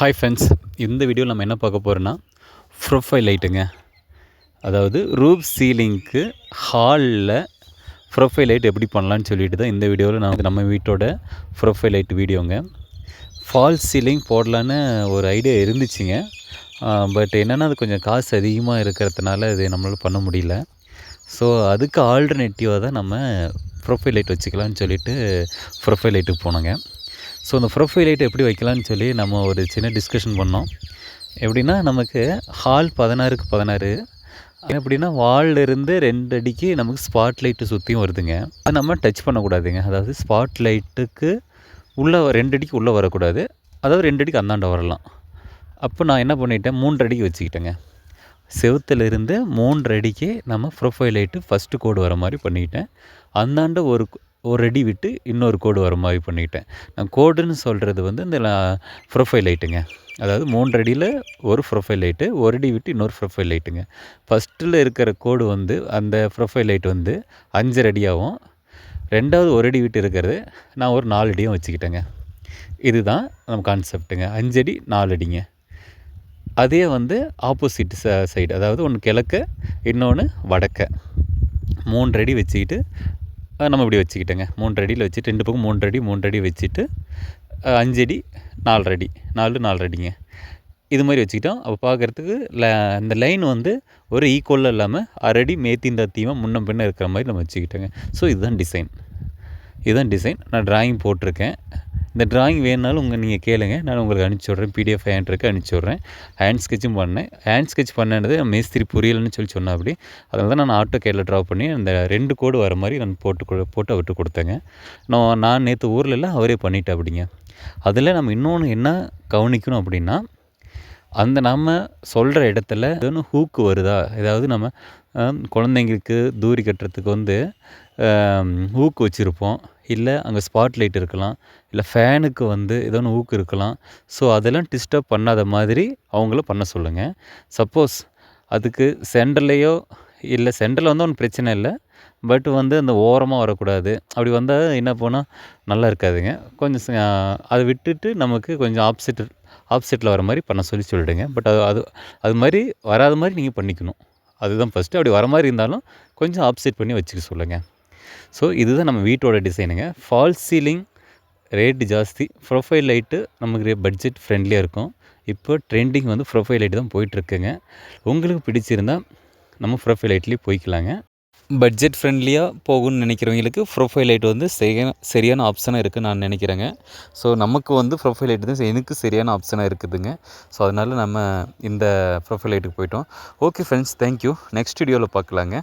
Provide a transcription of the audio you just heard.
Hi friends இந்த வீடியோவில் நம்ம என்ன பார்க்க போகிறோன்னா ப்ரொஃபைல் லைட்டுங்க அதாவது ரூப் சீலிங்க்கு ஹாலில் ப்ரொஃபைல் லைட் எப்படி பண்ணலான்னு சொல்லிட்டு தான் இந்த வீடியோவில் நான் நம்ம வீட்டோட ப்ரொஃபைல் லைட் வீடியோங்க ஃபால் சீலிங் போடலான்னு ஒரு ஐடியா இருந்துச்சுங்க. பட் என்னென்னா அது கொஞ்சம் காசு அதிகமாக இருக்கிறதுனால இது நம்மளால் பண்ண முடியல. ஸோ அதுக்கு ஆல்டர்னேட்டிவாக தான் நம்ம ப்ரொஃபைல் லைட் வச்சுக்கலான்னு சொல்லிட்டு ப்ரொஃபைல் லைட்டுக்கு போனோங்க. ஸோ அந்த ப்ரொஃபைல் லைட் எப்படி வைக்கலான்னு சொல்லி நம்ம ஒரு சின்ன டிஸ்கஷன் பண்ணோம். எப்படின்னா நமக்கு ஹால் பதினாறுக்கு பதினாறு. எப்படின்னா வால்ல இருந்து ரெண்டு அடிக்கு நமக்கு ஸ்பாட் லைட்டு சுற்றியும் வருதுங்க. அது நம்ம டச் பண்ணக்கூடாதுங்க. அதாவது ஸ்பாட் லைட்டுக்கு உள்ளே ரெண்டு அடிக்கு உள்ளே வரக்கூடாது. அதாவது ரெண்டு அடிக்கு அந்தாண்ட வரலாம். அப்போ நான் என்ன பண்ணிட்டேன்? மூன்று அடிக்கு வச்சுக்கிட்டேங்க. செவுத்துலேருந்து மூன்று அடிக்கு நம்ம ப்ரொஃபைல் லைட்டு ஃபஸ்ட்டு கோடு வர மாதிரி பண்ணிக்கிட்டேன். அந்தாண்ட ஒரு ஒரு அடி விட்டு இன்னொரு கோடு வர மாதிரி பண்ணிக்கிட்டேன். நான் கோடுன்னு சொல்கிறது வந்து இந்த ப்ரொஃபைல் லைட்டுங்க அதாவது மூன்று அடியில் ஒரு ப்ரொஃபைல் லைட்டு ஒரு அடி விட்டு இன்னொரு ப்ரொஃபைல் லைட்டுங்க ஃபஸ்ட்டில் இருக்கிற கோடு வந்து அந்த ப்ரொஃபைல் லைட் வந்து அஞ்சரை அடியாகவும் ரெண்டாவது ஒரு அடி விட்டு இருக்கிறது நான் ஒரு நாலு அடியும் வச்சுக்கிட்டேங்க. இதுதான் நம்ம கான்செப்ட்டுங்க அஞ்சடி நாலு அடிங்க. அதே வந்து ஆப்போசிட் ச சைடு அதாவது ஒன்று கிழக்க இன்னொன்று வடக்க. மூன்றடி வச்சுக்கிட்டு நம்ம இப்படி வச்சுக்கிட்டேங்க. மூன்று அடியில் வச்சுட்டு ரெண்டு பக்கம் மூன்று அடி மூன்று அடி வச்சுட்டு அஞ்சடி நாலரை அடி நாலு நாலரை அடிங்க. இது மாதிரி வச்சுக்கிட்டோம். அப்போ பார்க்குறதுக்கு ல அந்த லைன் வந்து ஒரு ஈக்குவலாக இல்லாமல் அரடி மேத்தின் தத்தியமாக முன்ன பின்ன இருக்கிற மாதிரி நம்ம வச்சுக்கிட்டோங்க. ஸோ இதுதான் டிசைன் இதுதான் டிசைன் நான் ட்ராயிங் போட்டிருக்கேன். இந்த ட்ராயிங் வேணுனாலும் உங்கள் நீங்கள் கேளுங்க. நான் உங்களுக்கு அனுப்பிச்சி விட்றேன். பிடிஎஃப் ஹேண்ட்ருக்கு அனுப்பிச்சி விட்றேன். ஹேண்ட் ஸ்கெட்சும் பண்ணேன். ஹேண்ட் ஸ்கெட்ச் பண்ணது மேஸ்திரி புரியலன்னு சொல்லி சொன்ன அப்படி அதனால தான் நான் ஆட்டோ கேரில் ட்ரா பண்ணி அந்த ரெண்டு கோடு வர மாதிரி நான் போட்டு போட்டு விட்டு கொடுத்தேங்க. நான் நான் நேற்று ஊரில் எல்லாம் அவரே பண்ணிட்டேன் அப்படிங்க அதில் நம்ம இன்னொன்று என்ன கவனிக்கணும் அப்படின்னா அந்த நம்ம சொல்கிற இடத்துல எதுவும் ஹூக்கு வருதா? ஏதாவது நம்ம குழந்தைங்களுக்கு தூரி கட்டுறதுக்கு வந்து ஊக்கு வச்சுருப்போம். இல்லை அங்கே ஸ்பாட் லைட் இருக்கலாம். இல்லை ஃபேனுக்கு வந்து ஏதோ ஒன்று ஊக்கு இருக்கலாம். ஸோ அதெல்லாம் டிஸ்டர்ப் பண்ணாத மாதிரி அவங்கள பண்ண சொல்லுங்கள் சப்போஸ் அதுக்கு சென்டர்லேயோ இல்லை சென்டரில் வந்து ஒன்றும் பிரச்சனை இல்லை. பட் வந்து அந்த ஓரமாக வரக்கூடாது. அப்படி வந்தால் என்ன போனால் நல்லா இருக்காதுங்க. கொஞ்சம் அதை விட்டுட்டு நமக்கு கொஞ்சம் ஆப்செட் ஆப்செட்டில் வர மாதிரி பண்ண சொல்லி சொல்லிவிடுங்க பட் அது அது அது மாதிரி வராத மாதிரி நீங்கள் பண்ணிக்கணும். அதுதான் ஃபஸ்ட்டு அப்படி வர மாதிரி இருந்தாலும் கொஞ்சம் ஆப்செட் பண்ணி வச்சுக்க சொல்லுங்கள் ஸோ இதுதான் நம்ம வீட்டோட டிசைனுங்க ஃபால் சீலிங் ரேட்டு ஜாஸ்தி. ப்ரொஃபைல் லைட்டு நமக்கு பட்ஜெட் ஃப்ரெண்ட்லியாக இருக்கும். இப்போ ட்ரெண்டிங் வந்து ப்ரொஃபைல் லைட்டு தான் போயிட்டுருக்குங்க உங்களுக்கு பிடிச்சிருந்தால் நம்ம ப்ரொஃபைல் லைட்லேயே போய்க்கலாங்க. பட்ஜெட் ஃப்ரெண்ட்லியாக போகும்னு நினைக்கிறவங்களுக்கு ப்ரொஃபைல் லைட் வந்து சரியான சரியான ஆப்ஷனாக இருக்குதுன்னு நான் நினைக்கிறேங்க. ஸோ நமக்கு வந்து ப்ரொஃபைல் லைட் தான் எனக்கு சரியான ஆப்ஷனாக இருக்குதுங்க. ஸோ அதனால் நம்ம இந்த ப்ரொஃபைல் லைட்டுக்கு போயிட்டோம் ஓகே ஃப்ரெண்ட்ஸ் தேங்க்யூ நெக்ஸ்ட் வீடியோவில் பார்க்கலாங்க.